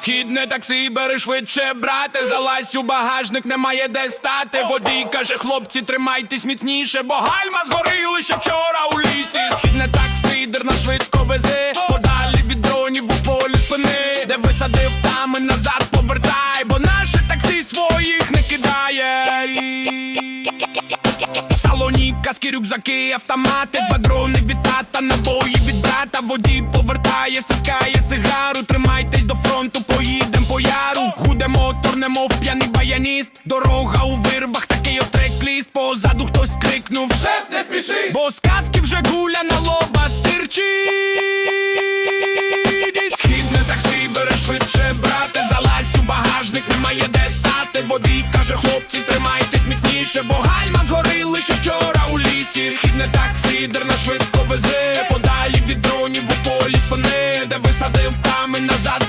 Східне таксі, бери швидше, брате, залазь у багажник, немає де стати. Водій каже, хлопці, тримайтесь міцніше, бо гальма згоріли ще вчора у лісі. Східне таксі, дерна швидко вези, подалі від дронів у полі спини, де висадив там і назад повертай, бо наше таксі своїх не кидає. Салоні каски, рюкзаки, автомати, два дрони від тата, набої від брата, водій мов п'яний баяніст, дорога у вирвах, такий трек-ліст Позаду хтось крикнув Шеф, не спіши! Бо сказки вже гуля на лоба стирчить Східне таксі бере швидше, брате, залазь у багажник, немає де стати. води. каже, хлопці, тримайтесь міцніше, бо гальма згори лише вчора у лісі. Східне таксі, дерна швидко везе, подалі від дронів у полі спини, де висадив камень назад.